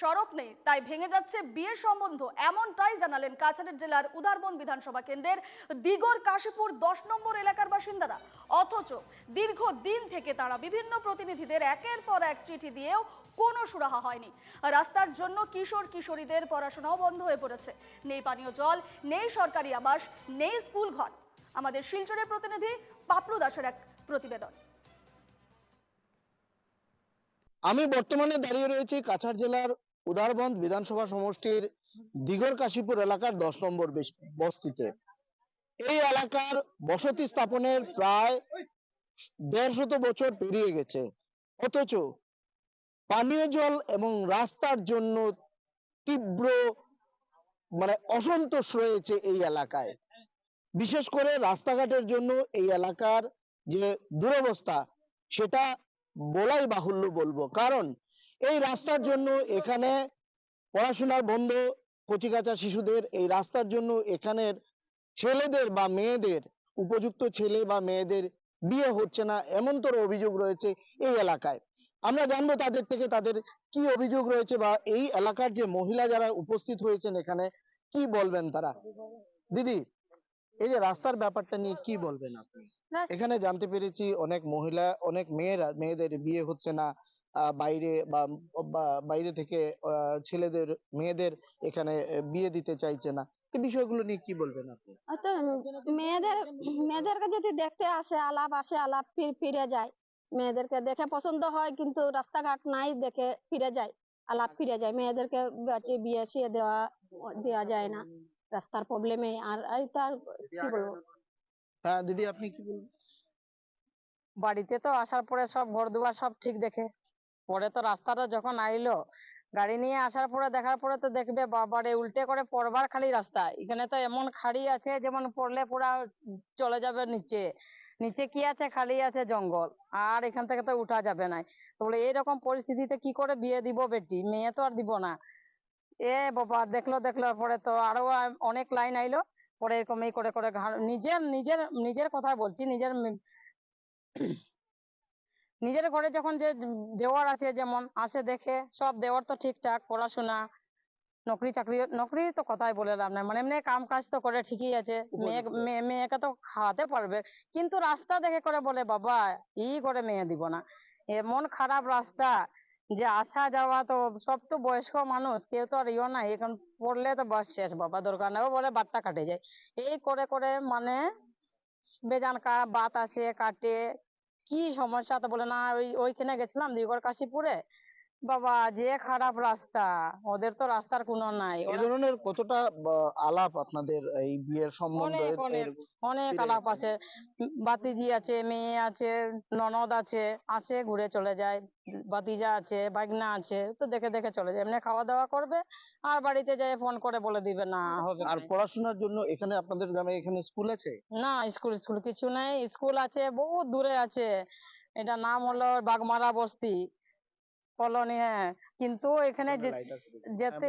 সড়ক নেই, তাই ভেঙে যাচ্ছে বিয়ের সম্বন্ধ, এমনটাই জানালেন কাছাড়ের জেলার উদারবন বিধানসভা কেন্দ্রের দিগর কাশীপুর দশ নম্বর এলাকার বাসিন্দারা। অথচ দীর্ঘ দিন থেকে তারা বিভিন্ন প্রতিনিধিদের একের পর এক চিঠি দিয়েও কোনো সুরাহা হয়নি। রাস্তার জন্য কিশোর কিশোরীদের পড়াশোনাও বন্ধ হয়ে পড়েছে। নেই পানীয় জল, নেই সরকারি আবাস, নেই স্কুল ঘর। আমাদের শিলচরের প্রতিনিধি পাপলু দাসের এক প্রতিবেদন। আমি বর্তমানে দাঁড়িয়ে রয়েছি কাছাড় জেলার উদারবন্দ বিধানসভা সমষ্টির দিগর কাশীপুর এলাকার দশ নম্বর বস্তিতে। এই এলাকার বসতি স্থাপনের প্রায় দেড় শত বছর পেরিয়ে গেছে। অথচ পানীয় জল এবং রাস্তার জন্য তীব্র মানে অসন্তোষ রয়েছে এই এলাকায়। বিশেষ করে রাস্তাঘাটের জন্য এই এলাকার যে দুরবস্থা, সেটা বলাই বাহুল্য বলব। কারণ এই রাস্তার জন্য এখানে পড়াশোনার বন্ধ কচিকাচা শিশুদের এই রাস্তার জন্য এখানের ছেলেদের বা মেয়েদের উপযুক্ত ছেলে বা মেয়েদের বিয়ে হচ্ছে না এমনতর অভিযোগ রয়েছে এই এলাকায়। আমরা জানব তাদের থেকে তাদের কি অভিযোগ রয়েছে বা এই এলাকার যে মহিলা যারা উপস্থিত হয়েছেন এখানে কি বলবেন তারা? দিদি এই যে রাস্তার ব্যাপারটা নিয়ে কি বলবেন আপনি? এখানে জানতে পেরেছি অনেক মহিলা অনেক মেয়েরা মেয়েদের বিয়ে হচ্ছে না বাইরে বা বাইরে থেকে ছেলেদের মেয়েদের এখানে বিয়ে দিতে চাইছে না। এই বিষয়গুলো নিয়ে কি বলবেন আপনি? তো মেয়েদের মেয়েদেরকে যদি দেখতে আসে আলাপ আসে আলাপ ফির ফিরে যায়। মেয়েদেরকে দেখে পছন্দ হয় কিন্তু রাস্তাঘাট নাই দেখে ফিরে যায় আলাপ ফিরে যায়। মেয়েদেরকে বাটি- বিয়ে শিয়ে দেওয়া দেওয়া যায় না। রাস্তার প্রবলেমে আর এই তো আর কি বলব? হ্যাঁ দিদি আপনি কি বলবেন? বাড়িতে তো আসার পরে সব ঘর দুয়ার সব ঠিক দেখে। পরে তো রাস্তাটা যখন আইলো, গাড়ি নিয়ে আসার পরে, দেখার পরে তো দেখবে, বাবারে, উল্টে করে পড়বার খালি রাস্তা। এখানে তো এমন খাড়ি আছে, যেমন পড়লে পুরা চলে যাবে নিচে। নিচে কি আছে? খালি আছে জঙ্গল। আর এখান থেকে তো উঠা যাবে না। বলে, এইরকম পরিস্থিতিতে কি করে বিয়ে দিব বেটি? মেয়ে তো আর দিব না। এ বাবা, দেখল দেখল, পরে তো আরও অনেক লাইন আইলো। পরে এরকম এই করে করে নিজের নিজের নিজের কথা বলছি, নিজের নিজের ঘরে যখন যে দেওয়ার আছে যেমন আসে দেখে সব দেওয়ার তো ঠিকঠাক পড়াশোনা নকরি চাকরি নকরি তো কথাই বলে লাভ নাই। মানে এমনি কাম কাজ তো করে ঠিকই আছে মেয়ে মেয়েকে তো খাওয়াতে পারবে। কিন্তু রাস্তা দেখে করে বলে বাবা ই করে মেয়ে দিব না। এমন খারাপ রাস্তা। যে আসা যাওয়া তো সব তো বয়স্ক মানুষ কেউ তো আর ইয়ে নাই। এখন পড়লে তো বাস শেষ বাবা দরকার নেই। বলে বাটটা কাটে যায়। এই করে করে মানে বেজান কা বাত আছে কাটে। কি সমস্যা? তো বলে না ওই ওইখানে গেছিলাম দিগর কাশীপুরে। বাবা যে খারাপ রাস্তা ওদের তো রাস্তার কোনো নাই। এ ধরনের কতটা আলাপ আপনাদের এই বিয়ের সম্বন্ধে অনেক, আলাপ আছে। বাতিজি আছে মেয়ে আছে ননদ আছে আসে ঘুরে চলে যায়। বাতিজা আছে বাগনা আছে তো দেখে দেখে চলে যায়। এমনি খাওয়া দাওয়া করবে আর বাড়িতে যায় ফোন করে বলে দিবে না হবে আর পড়াশোনার জন্য এখানে আপনাদের গ্রামে এখানে স্কুল আছে? না স্কুল স্কুল কিছু নাই। স্কুল আছে বহুত দূরে আছে। এটা নাম হলো বাগমারা বস্তি। কলোনি হ্যাঁ। কিন্তু এখানে যে- যেতে